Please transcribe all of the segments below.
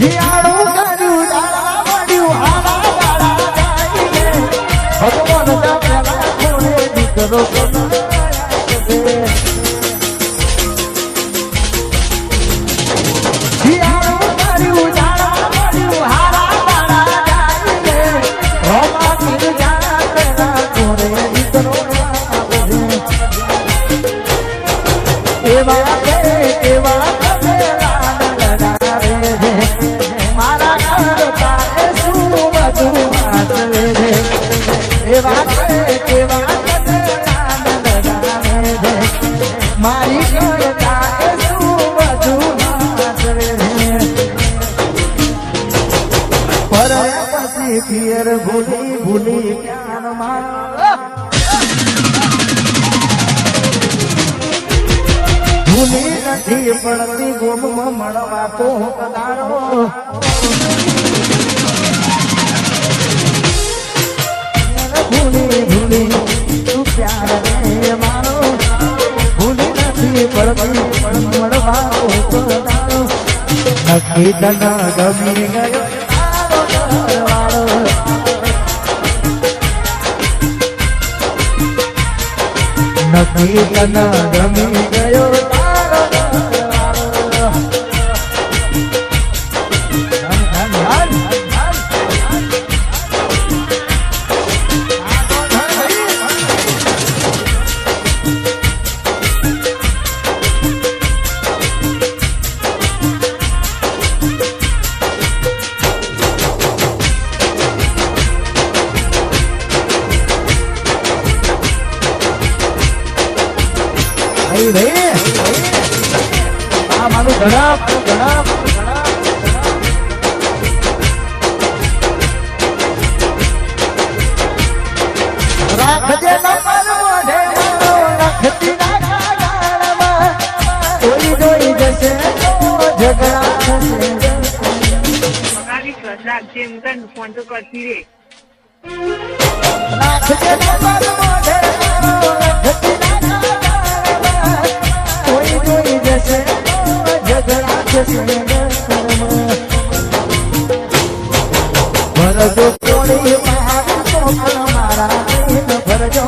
Yeah. પરયા પછી પિયર ભૂલી ભૂલી ક્યાં મારા ભૂલી નથી પડતી ગોમમાં મળવા તો કદાડો ભૂલી ભૂલી તું પ્યાર રે મારો ભૂલી નથી પડતી પણ મળવા તો કદાડો નક્કી તના ગમી ગયો નથી તના ગમી ગયો. ભાઈ રે આ મારું મારું મારું ઘણા રાખજે મારો ના કોઈ જશે ઝઘડા થશે. રાખજે હું તને ફોન તો કરતી રે રાખજે મારો કોઈ તો ઝઘડા થશે. ભરજો કોળી મારા ભરજો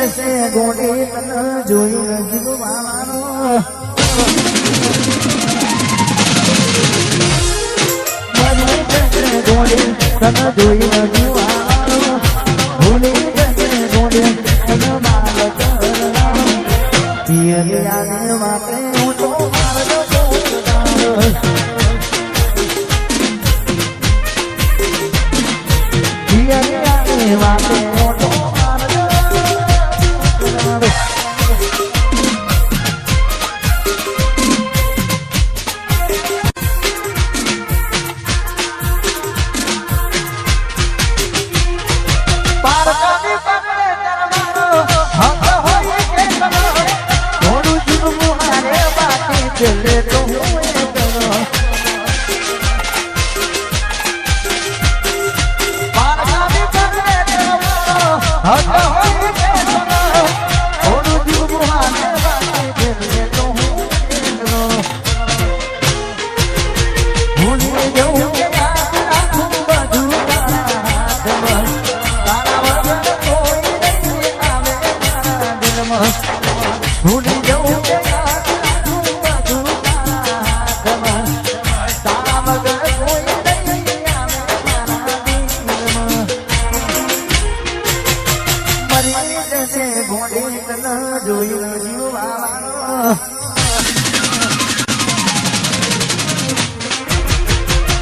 જશે ગોડી તને જોયું નથી પિયરી આને વાપે Bye.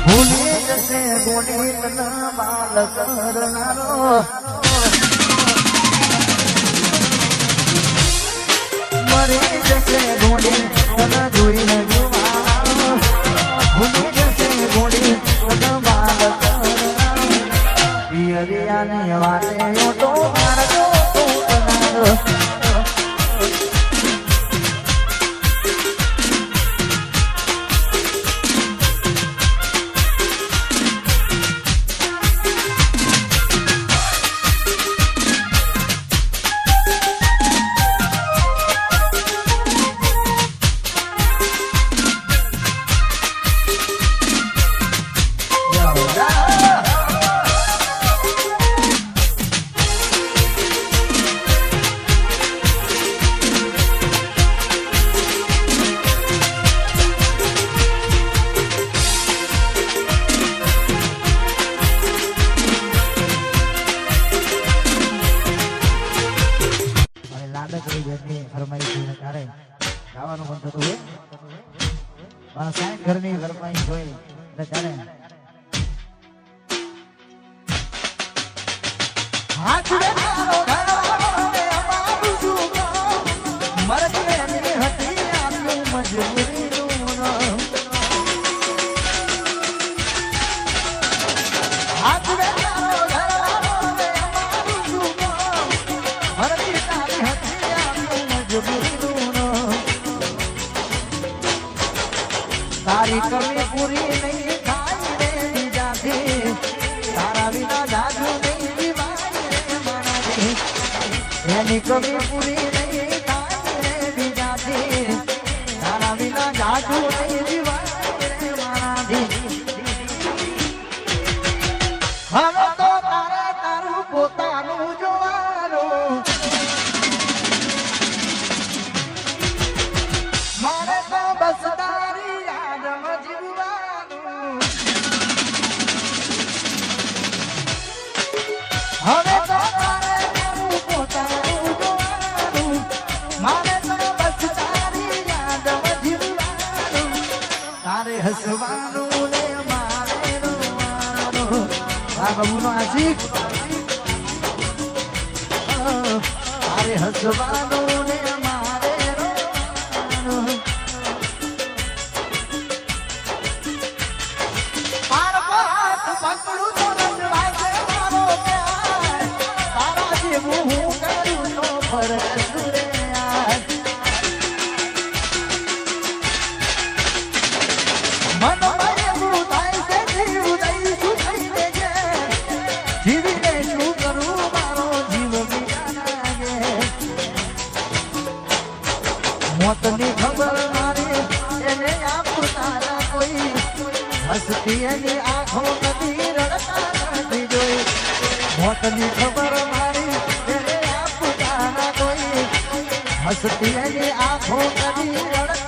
ભૂલી જશે તને બાલ કરનારો મરી જશે ગોળી તને પણ સાઈન ઘરની ભરપાઈ જોઈ એટલે જાણે. હાથ તારી કમી પૂરી નહીં થાય રે બીજાથી તારા વિના જાજુ નહીં જીવાય રે મારાથી એની કમી પૂરી નહીં થાય રે બીજાથી તારા વિના જાજુ નહીં જીવાય રે મારાથી હસવાનું ને મારે રોવાનું. આ બબુનો આશિક અરે હસવાનું ને તને ખબર મારી? તેને આપતા કોઈ હસતી એની આંખો કદી રડતી